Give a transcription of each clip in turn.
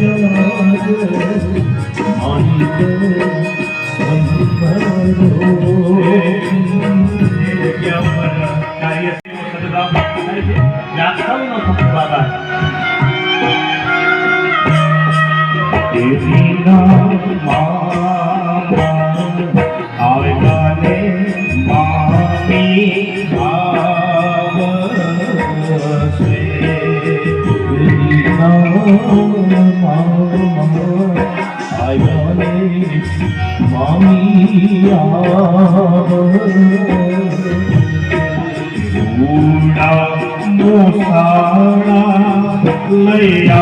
જવા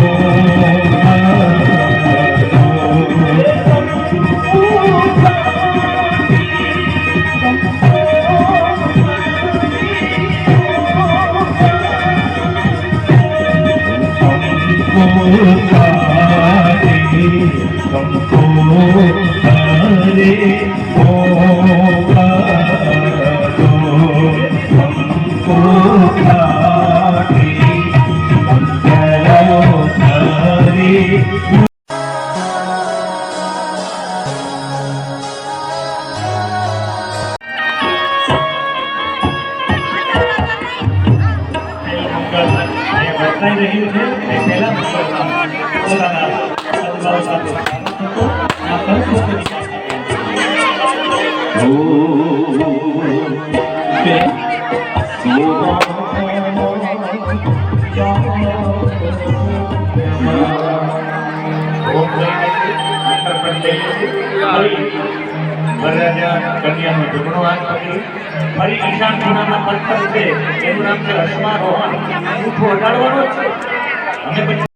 ஓ વર્તાઈ રહ્યું છે એ પહેલા પુસ્તકમાં પોતાના સદભાવ સાથે આ પરિપક્વ વિકાસ કરે. ઓમ કન્યાનો ઈશાન ખૂણામાં પથ્થર છે એનું નામ છે છે. અને પછી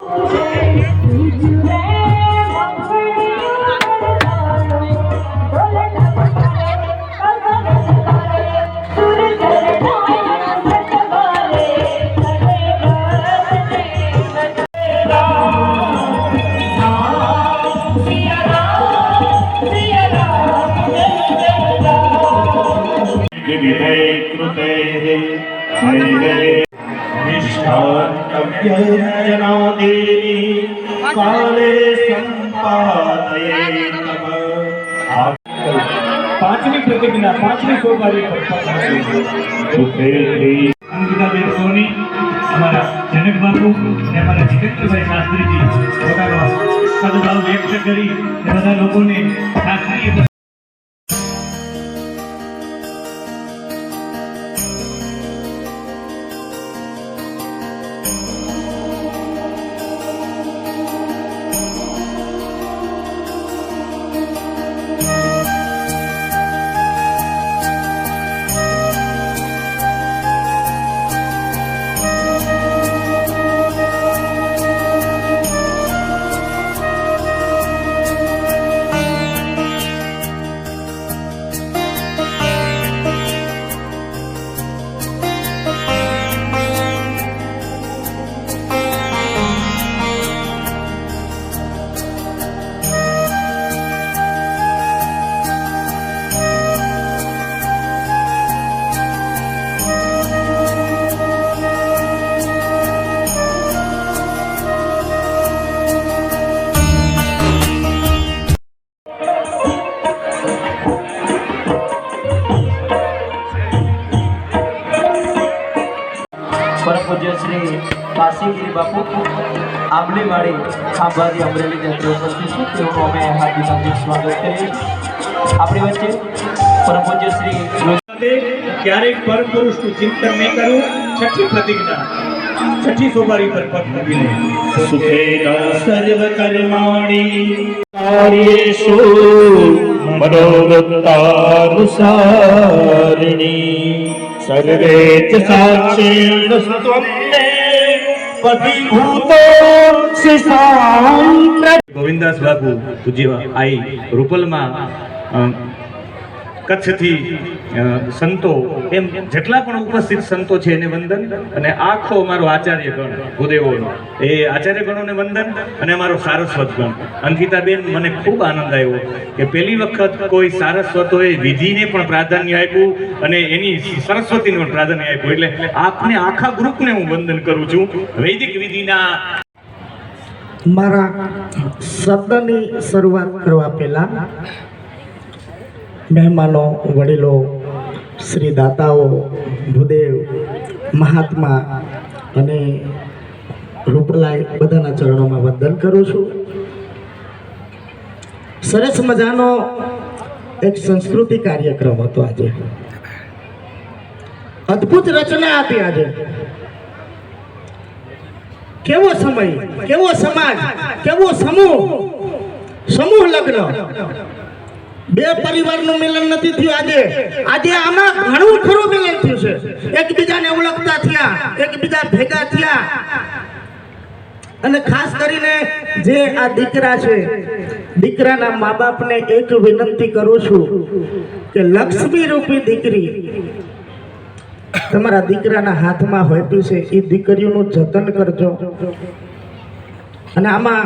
કાલે સંપાદયે નમઃ પાંચમી પ્રતિજ્ઞા પાંચમી સોપારી અંકિતાબેન સોની અમારા જનક બાપુ અને અમારા જીતેન્દ્રભાઈ શાસ્ત્રીજી પોતાનો સદભાવ વ્યક્ત કરી એ બધા લોકોને શાસ્ત્રીય પૂજ્ય શ્રી કાશીગીરી બાપુ આંબલી વાળી ખાંભાથી અમરેલી જત્રે ઉપસ્થિત છે તેઓનું અમે હાર્દિક હાર્દિક સ્વાગત કરીએ છીએ. આપણી વચ્ચે પરમ પૂજ્ય શ્રી સાથે ક્યારેક પરમ પુરુષનું ચિંતન નહીં કરવું છઠ્ઠી પ્રતિજ્ઞા છઠ્ઠી સોપારી પર પગ મૂકીને સુખેના સર્વ કર્માણી કાર્યેષુ મનોવૃત્તાનુસારિણી સર્વે સાક્ષેણ ગોવિંદાસ બાપુ પૂજ્ય આઈ રૂપલમાં કચ્છથી સંતો, એમ જેટલા પણ ઉપસ્થિત સંતો છે એને વંદન અને આખો અમારો આચાર્ય ગણ એ આચાર્ય ગણોને વંદન અને અમારો સારસ્વત ગણ અંકિતાબેન, મને ખૂબ આનંદ આવ્યો કે પહેલી વખત કોઈ સારસ્વતોએ વિધિને પણ પ્રાધાન્ય આપ્યું અને એની સરસ્વતીને પણ પ્રાધાન્ય આપ્યું. એટલે આપને આખા ગ્રુપને હું વંદન કરું છું. વૈદિક વિધિના મારા શબ્દની શરૂઆત કરવા પહેલા મહેમાનો, વડીલો, શ્રી દાતાઓ, ભૂદેવ, મહાત્મા અને રૂપલાઈ બધાના ચરણોમાં વંદન કરું છું. સરસ મજાનો એક સંસ્કૃતિ કાર્યક્રમ હતો આજે. અદ્ભુત રચના હતી આજે. કેવો સમય, કેવો સમાજ, કેવો સમૂહ સમૂહ લગ્ન. બે પરિવારનું મિલન નથી થયું આજે. આજે આમાં ઘણું ખરું મિલન થયું છે. એકબીજાને ઓળખતા થયા, એકબીજા ભેગા થયા. અને ખાસ કરીને જે આ દીકરા છે, દીકરાના મા બાપને એક વિનંતી કરું છું કે લક્ષ્મી રૂપી દીકરી તમારા દીકરાના હાથમાં હોય છે, એ દીકરીઓનું જતન કરજો. અને આમાં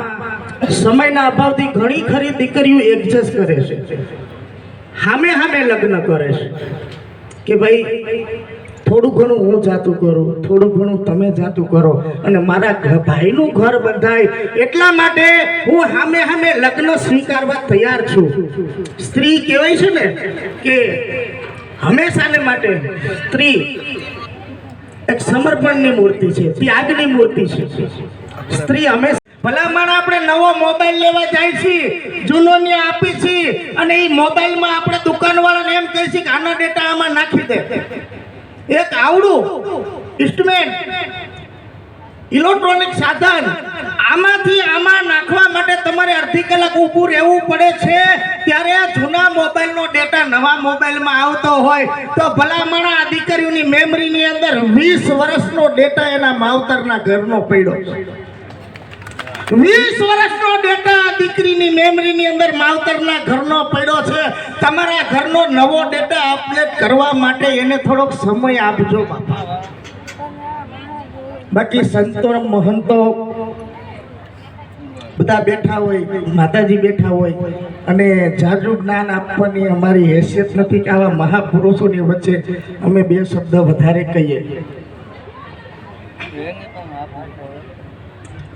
સમયના અભાવથી ઘણી ખરી દીકરીઓ એડજસ્ટ કરે છે. હામે હામે લગ્ન કરે છે. કે ભાઈ, થોડું ઘણું હું જાતું કરું, થોડું ઘણું તમે જાતું કરો અને મારા ભાઈનું ઘર બંધાય એટલા માટે હું હામે હામે લગ્ન સ્વીકારવા તૈયાર છું. સ્ત્રી કહેવાય છે ને કે હંમેશાને માટે સ્ત્રી એક સમર્પણની મૂર્તિ છે, ત્યાગની મૂર્તિ છે. સ્ત્રી હંમેશા ભલામણ આપણે નવો મોબાઈલ લેવા જાય છીએ જૂનો ને આપી છીએ અને એ મોબાઈલમાં આપણે દુકાનવાળાને એમ કહે છે કે આના ડેટા આમાં નાખી દે. એક આવડું ઇન્સ્ટ્રુમેન્ટ ઇલેક્ટ્રોનિક સાધન, આમાંથી આમાં નાખવા માટે તમારે અડધી કલાક ઊભું રહેવું પડે છે, ત્યારે આ જૂના મોબાઈલનો ડેટા નવા મોબાઈલમાં આવતો હોય, તો ભલામણ આ દીકરીઓની મેમરીની અંદર વીસ વર્ષનો ડેટા એના માવતરના ઘરનો પડ્યો. છે વીસ વર્ષનો ડેટા દીકરીની મેમરીની અંદર માવતરના ઘરનો પડ્યો છે. તમારા ઘરનો નવો ડેટા અપડેટ કરવા માટે એને થોડોક સમય આપજો, બાપા. બાકી સંતો, મહંતો બધા બેઠા હોય, માતાજી બેઠા હોય, અને જાજુ જ્ઞાન આપવાની અમારી હેસિયત નથી કે આવા મહાપુરુષોની વચ્ચે અમે બે શબ્દ વધારે કહીએ.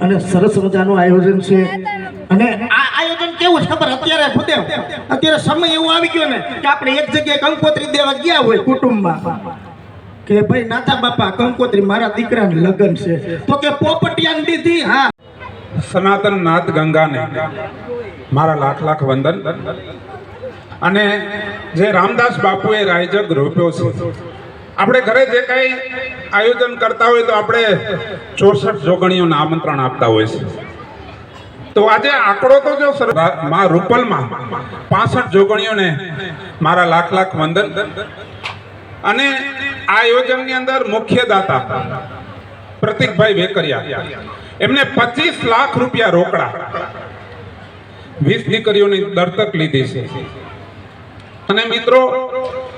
અને સરસ મજાનું આયોજન છે. અને આ આયોજન કેવું છે ખબર? અત્યારે ખુદે અત્યારે સમય એવો આવી ગયો ને કે આપણે એક જગ્યાએ કંકોત્રી દેવા ગયા હોય કુટુંબમાં. કે ભાઈ, નાથા બાપા, કંકોત્રી મારા દીકરાને લગ્ન છે. તો કે, પોપટિયાને દીધી, હા. સનાતન નાથ ગંગાને મારા લાખ લાખ વંદન. અને જે રામદાસ બાપુએ રાયજગ રોપ્યો છે આપણે ઘરે જે કાંઈ આયોજન કરતા હોય તો આપણે ચોસઠ જોગણીઓને આમંત્રણ આપતા હોય છે. તો આજે આંકડો તો જો માં રૂપલમાં પાસઠ જોગણીઓને મારા લાખ લાખ વંદન. અને આ આયોજનની અંદર મુખ્ય દાતા પ્રતિકભાઈ વેકરિયા. એમને પચીસ લાખ રૂપિયા રોકડા. વીસ દીકરીઓની દરતક લીધી છે. અને મિત્રો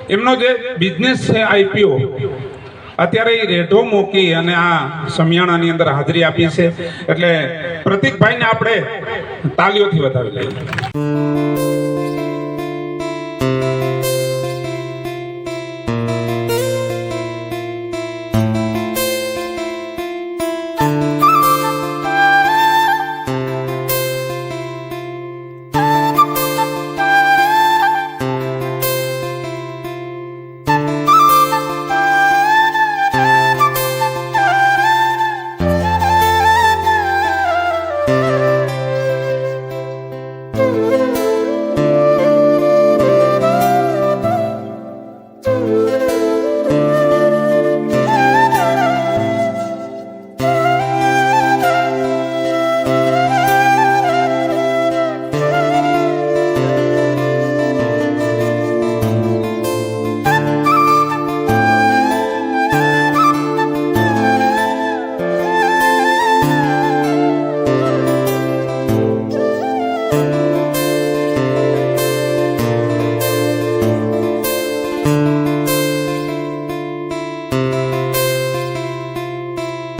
એમનો જે બિઝનેસ છે આઈપીઓ અત્યારે એ રેઢો મૂકી અને આ સમિયાણાની અંદર હાજરી આપી છે. એટલે પ્રતિકભાઈને આપણે તાલીઓથી વધાવી લઈએ.